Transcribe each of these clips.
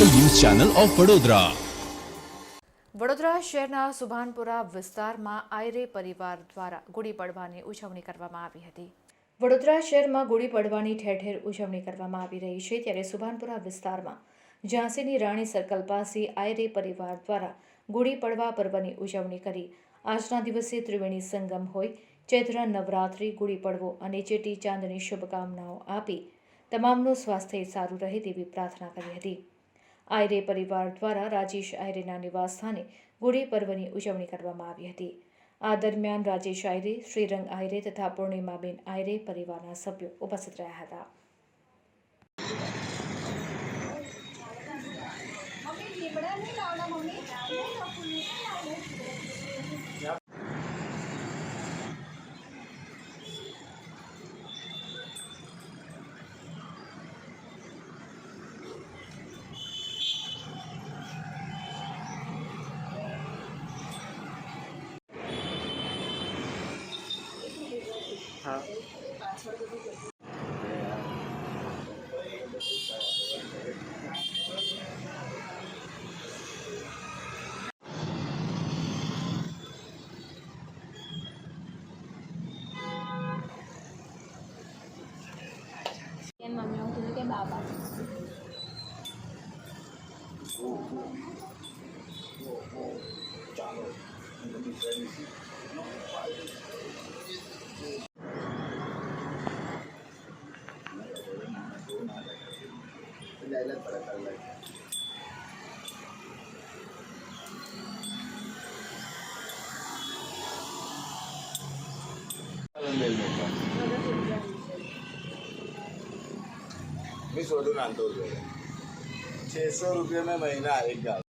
Channel of Vadodara. Vadodara શહેરના સુભાનપુરા વિસ્તારમાં આયરે પરિવાર દ્વારા ગુડી પડવાની ઉજવણી કરવામાં આવી હતી. વડોદરા શહેરમાં ગુડી પડવાની ઠેર ઠેર ઉજવણી કરવામાં આવી રહી છે ત્યારે સુભાનપુરા વિસ્તારમાં ઝાંસીની રાણી સર્કલ પાસે આયરે પરિવાર દ્વારા ગુડી પડવા પર્વની ઉજવણી કરી. આજના દિવસે ત્રિવેણી સંગમ હોય ચૈત્ર નવરાત્રિ, ગુડી પડવો અને ચેટી ચાંદની શુભકામનાઓ આપી તમામનું સ્વાસ્થ્ય સારું રહે તેવી પ્રાર્થના કરી હતી. આયરે પરિવાર દ્વારા રાજેશ આયરેના નિવાસસ્થાને ગુડી પર્વની ઉજવણી કરવામાં આવી હતી. આ દરમિયાન રાજેશ આયરે, શ્રીરંગ આયરે તથા પૂર્ણિમાબેન આયરે પરિવારના સભ્યો ઉપસ્થિત રહ્યા હતા. એમ મમ્મીએ કીધું કે બાબા मी વીસ વધુ નાંદો જોઈએ છસો રૂપિયાના મહિના એક ગાવ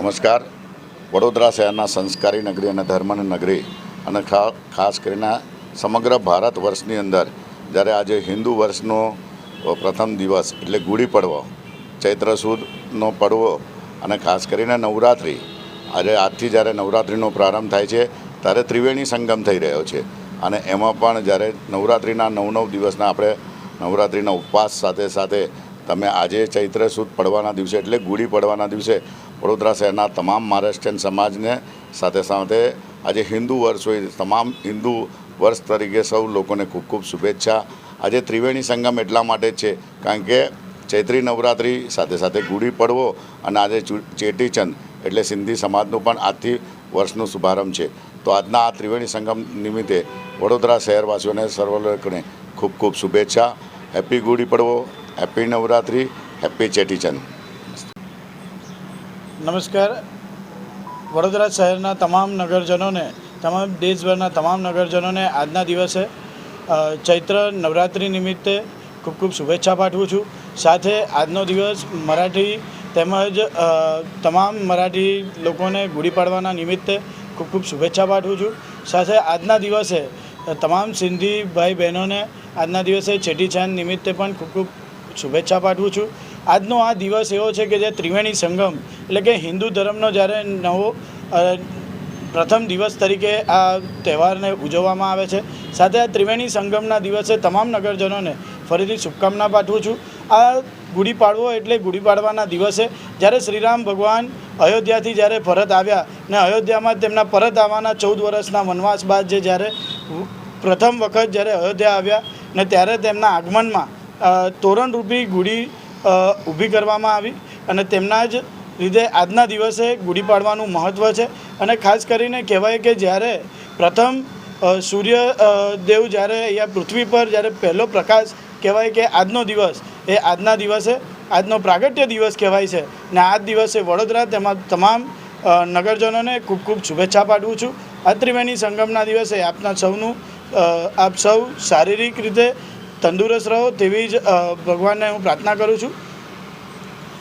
નમસ્કાર. વડોદરા શહેરના સંસ્કારી નગરી અને ધર્મની નગરી અને ખાસ કરીને સમગ્ર ભારત વર્ષની અંદર જ્યારે આજે હિન્દુ વર્ષનો પ્રથમ દિવસ એટલે ગુડી પડવો ચૈત્ર સુદનો પડવો અને ખાસ કરીને નવરાત્રિ, આજે આજથી જ્યારે નવરાત્રિનો પ્રારંભ થાય છે ત્યારે ત્રિવેણી સંગમ થઈ રહ્યો છે. અને એમાં પણ જ્યારે નવરાત્રિના નવ નવ દિવસના આપણે નવરાત્રિના ઉપવાસ સાથે સાથે તમે આજે ચૈત્ર સુદ પડવાના દિવસે એટલે ગુડી પડવાના દિવસે વડોદરા શહેરના તમામ મહારાષ્ટ્રીયન સમાજને સાથે સાથે આજે હિન્દુ વર્ષ હોય, તમામ હિન્દુ વર્ષ તરીકે સૌ લોકોને ખૂબ ખૂબ શુભેચ્છા. આજે ત્રિવેણી સંગમ એટલા માટે છે, કારણ કે ચૈત્રી નવરાત્રિ સાથે સાથે ગુડી પડવો અને આજે ચેટીચંદ એટલે સિંધી સમાજનું પણ આજથી વર્ષનો શુભારંભ છે. તો આજના આ ત્રિવેણી સંગમ નિમિત્તે વડોદરા શહેરવાસીઓને સર્વ લોકોને ખૂબ ખૂબ શુભેચ્છા. Happy Gudi Padwa, happy Navratri, happy Cheti Chand. નમસ્કાર. વડોદરા શહેરના તમામ નગરજનોને, તમામ દેશભરના તમામ નગરજનોને આજના દિવસે ચૈત્ર નવરાત્રિ નિમિત્તે ખૂબ ખૂબ શુભેચ્છા પાઠવું છું. સાથે આજનો દિવસ મરાઠી તેમજ તમામ મરાઠી લોકોને ગુડી પાડવાના નિમિત્તે ખૂબ ખૂબ શુભેચ્છા પાઠવું છું. સાથે આજના દિવસે તમામ સિંધી ભાઈ બહેનોને આજના દિવસે છેટીછાંદ નિમિત્તે પણ ખૂબ ખૂબ શુભેચ્છા પાઠવું છું. આજનો આ દિવસ એવો છે કે જે ત્રિવેણી સંગમ, એટલે કે હિન્દુ ધર્મનો જ્યારે નવો પ્રથમ દિવસ તરીકે આ તહેવારને ઉજવવામાં આવે છે. સાથે આ ત્રિવેણી સંગમના દિવસે તમામ નગરજનોને ફરીથી શુભકામના પાઠવું છું. આ ગુડી પાડવો એટલે ગુડી પાડવાના દિવસે જ્યારે શ્રીરામ ભગવાન અયોધ્યાથી જ્યારે પરત આવ્યા ને અયોધ્યામાં તેમના પરત આવવાના ચૌદ વર્ષના વનવાસ બાદ જે જ્યારે પ્રથમ વખત જ્યારે અયોધ્યા આવ્યા ને ત્યારે તેમના આગમનમાં તોરણરૂપી ગુડી ઊભી કરવામાં આવી અને તેમના જ લીધે આજના દિવસે ગુડી પાડવાનું મહત્ત્વ છે. અને ખાસ કરીને કહેવાય કે જ્યારે પ્રથમ સૂર્ય દેવ જ્યારે અહીંયા પૃથ્વી પર જ્યારે પહેલો પ્રકાશ કહેવાય કે આજનો દિવસ એ આજના દિવસે, આજનો પ્રાગટ્ય દિવસ કહેવાય છે. ને આ દિવસે વડોદરા તેમાં તમામ નગરજનોને ખૂબ ખૂબ શુભેચ્છા પાઠવું છું. આ ત્રિવેણી સંગમના દિવસે આપના સૌનું આપ સૌ શારીરિક રીતે તંદુરસ્ત રહો તેવી જ ભગવાનને હું પ્રાર્થના કરું છું.